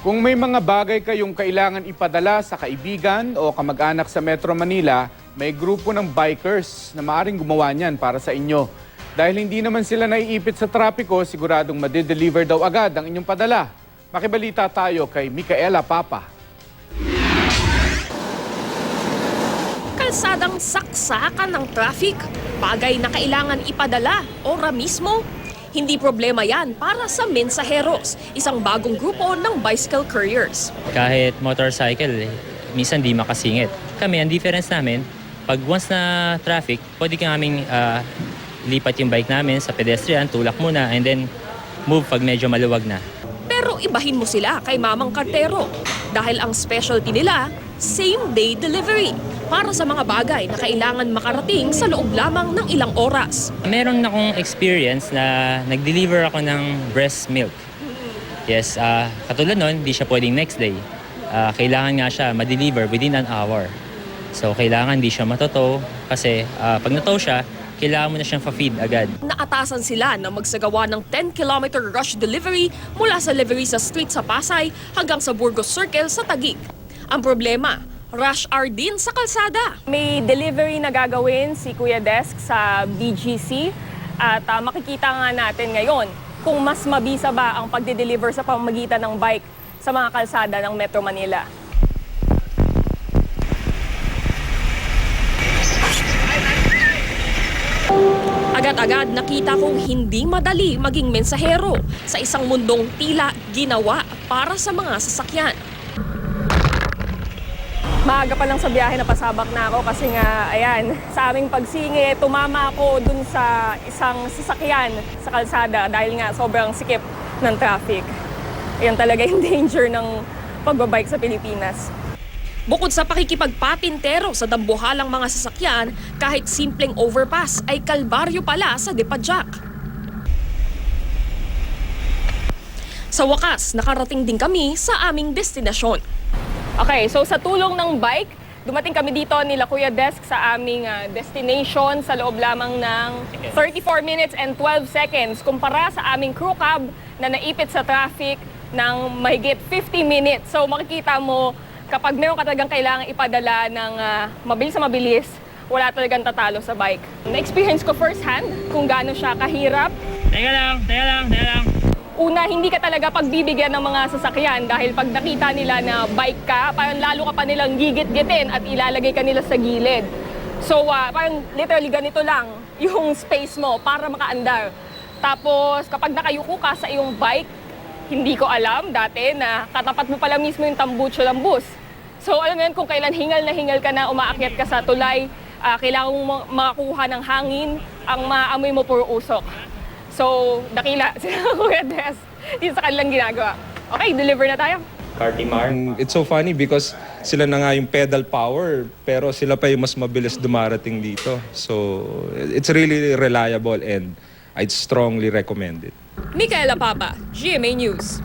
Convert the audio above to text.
Kung may mga bagay kayong kailangan ipadala sa kaibigan o kamag-anak sa Metro Manila, may grupo ng bikers na maaring gumawa niyan para sa inyo. Dahil hindi naman sila naiipit sa trapiko, siguradong madideliver daw agad ang inyong padala. Makibalita tayo kay Micaela Papa. kalsadang saksakan ng traffic, bagay na kailangan ipadala ora mismo. Hindi problema yan para sa mensaheros, isang bagong grupo ng bicycle couriers. kahit motorcycle, eh, minsan di makasingit. Kami, ang difference namin, pag once na traffic, pwede ka namin ah, lipat yung bike namin sa pedestrian, tulak muna, and then move pag medyo maluwag na. Pero ibahin mo sila kay Mamang Kartero dahil ang specialty nila, same-day delivery para sa mga bagay na kailangan makarating sa loob lamang ng ilang oras. Meron akong experience na nag-deliver ako ng breast milk. Yes, ah, katulad nun, di siya pwedeng next day. Ah, kailangan nga siya ma-deliver within an hour. So, kailangan di siya matoto kasi ah, pag natow siya, kailangan mo na siyang fa-feed agad. Naatasan sila na magsagawa ng 10-kilometer rush delivery mula sa Leverisa Street sa Pasay hanggang sa Burgos Circle sa Taguig. Ang problema, rush hour din sa kalsada. May delivery na gagawin si Kuya Desk sa BGC at ah, makikita nga natin ngayon kung mas mabisa ba ang pagde-deliver sa pamamagitan ng bike sa mga kalsada ng Metro Manila. Agad-agad nakita kong hindi madali maging mensahero sa isang mundong tila ginawa para sa mga sasakyan. Maaga pa lang sa biyahe na pasabak na ako kasi nga, ayan, sa aming pagsingi, tumama ako dun sa isang sasakyan sa kalsada dahil nga sobrang sikip ng traffic. Yan talaga yung danger ng pagbabike sa Pilipinas. Bukod sa pakikipagpatintero sa dambuhalang mga sasakyan, kahit simpleng overpass ay kalbaryo pala sa Depadjak. Sa wakas, nakarating din kami sa aming destinasyon. Okay, so sa tulong ng bike, dumating kami dito nila Kuya Desk sa aming ah, destination sa loob lamang ng 34 minutes and 12 seconds kumpara sa aming crew cab na naipit sa traffic ng mahigit 50 minutes. So makikita mo, kapag meron ka talagang kailangan ipadala ng ah, mabilis na mabilis, wala talagang tatalo sa bike. Na-experience ko first hand kung gaano siya kahirap Teka lang, teka lang, teka lang. Una, hindi ka talaga pagbibigyan ng mga sasakyan dahil pag nakita nila na bike ka, parang lalo ka pa nilang gigit-gitin at ilalagay ka nila sa gilid. So, ah, parang literally ganito lang yung space mo para makaandar. Tapos, kapag nakayuko ka sa iyong bike, hindi ko alam dati na katapat mo pala mismo yung tambucho ng bus. So, alam mo yun, kung kailan hingal na hingal ka na, umaakyat ka sa tulay, ah, kailangan mo ma- makakuha ng hangin, ang maamoy mo puro usok. So, dakila sila Kuya Des. Yun sa kanilang ginagawa. Okay, deliver na tayo. Cartimar. And It's so funny because sila na nga yung pedal power pero sila pa yung mas mabilis dumarating dito. So it's really reliable and I'd strongly recommend it. Micaela Papa, GMA News.